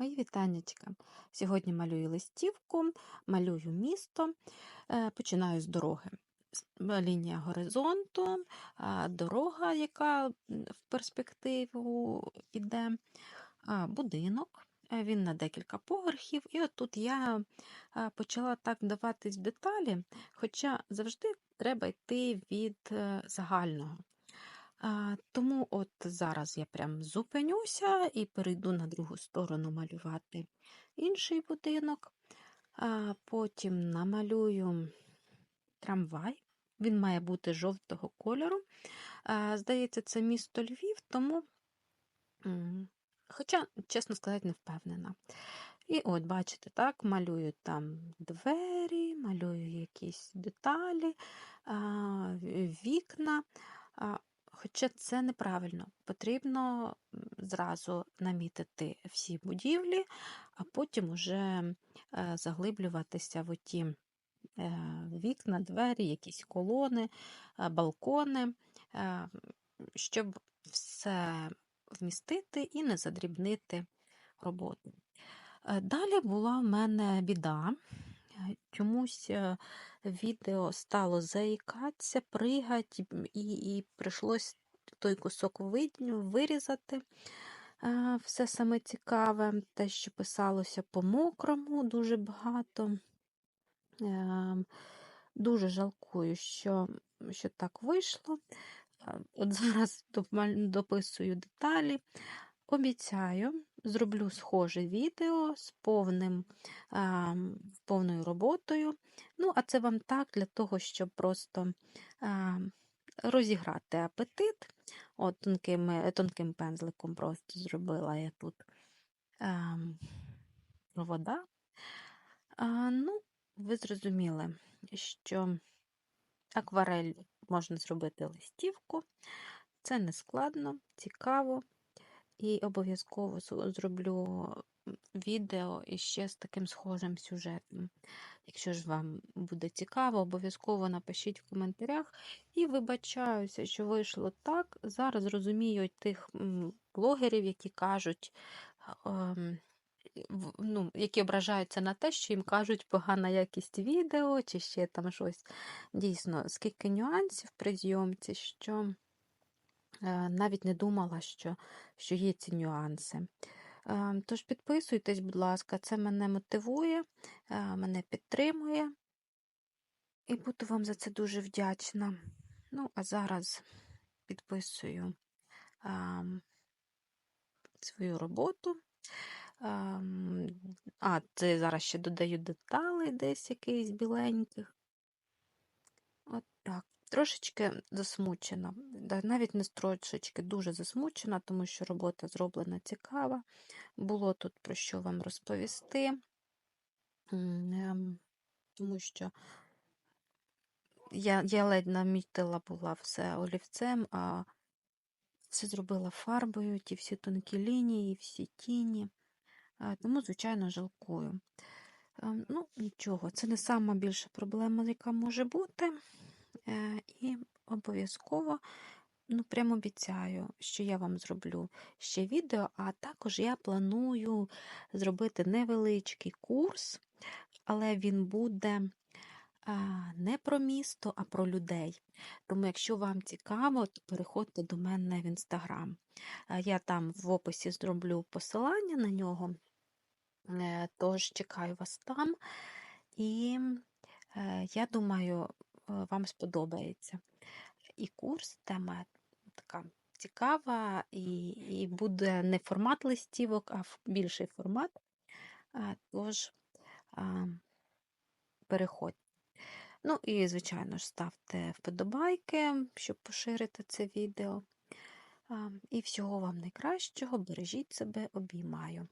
Мої вітаннячка. Сьогодні малюю листівку, малюю місто, е, починаю з дороги. Е, Лінія горизонту, дорога, яка в перспективу йде, будинок. е, Він на декілька поверхів, і от тут я почала так вдаватись в деталі, хоча завжди треба йти від загального. А, тому от зараз я прям зупинюся і перейду на другу сторону малювати інший будинок. А, потім намалюю трамвай. Він має бути жовтого кольору. А, здається, це місто Львів, тому, хоча, чесно сказати, не впевнена. І от, бачите, так, малюю там двері, малюю якісь деталі, вікна. Хоча це неправильно. Потрібно зразу намітити всі будівлі, а потім уже е, заглиблюватися в оті е, вікна, двері, якісь колони, е, балкони, щоб все вмістити і не задрібнити роботу. Далі була в мене біда. Е, Чомусь е, відео стало заїкатися, пригати, і, і прийшлось той кусок вирізати. Е, Все саме цікаве, те, що писалося по-мокрому, дуже багато. Е, Дуже жалкую, що, що так вийшло. От зараз дописую деталі. Обіцяю, зроблю схоже відео з повним, а, повною роботою. Ну, а це вам так, для того, щоб просто а, розіграти апетит. От тонким, тонким пензликом просто зробила я тут а, вода. А, ну, ви зрозуміли, що акварель можна зробити листівку. Це не складно, цікаво. І обов'язково зроблю відео іще з таким схожим сюжетом. Якщо ж вам буде цікаво, обов'язково напишіть в коментарях. І вибачаюся, що вийшло так. Зараз розумію тих блогерів, які кажуть, ем, ну, які ображаються на те, що їм кажуть погана якість відео, чи ще там щось. Дійсно, скільки нюансів при зйомці, що навіть не думала, що, що є ці нюанси. Е, Тож підписуйтесь, будь ласка, це мене мотивує, е, мене підтримує, і буду вам за це дуже вдячна. Ну, а зараз підписую ем, свою роботу. Ем, А, це зараз ще додаю деталей десь якихось біленьких. От так. Трошечки засмучена. Навіть не трошечки, дуже засмучена, тому що робота зроблена цікава. Було тут про що вам розповісти. Ем, Тому що я, я ледь намітила була все олівцем, а все зробила фарбою, ті всі тонкі лінії, всі тіні. Тому, звичайно, жалкую. Ем, Ну, нічого, це не сама більша проблема, яка може бути. Е, І обов'язково, ну, прямо обіцяю, що я вам зроблю ще відео, а також я планую зробити невеличкий курс, але він буде а, не про місто, а про людей. Тому, якщо вам цікаво, то переходьте до мене в інстаграм. Е, Я там в описі зроблю посилання на нього. Е, Тож чекаю вас там, і е, я думаю, е, вам сподобається. І курс, тема така цікава, і, і буде не формат листівок, а більший формат. Тож переходьте. Ну і, звичайно ж, ставте вподобайки, щоб поширити це відео. І всього вам найкращого, бережіть себе, обіймаю.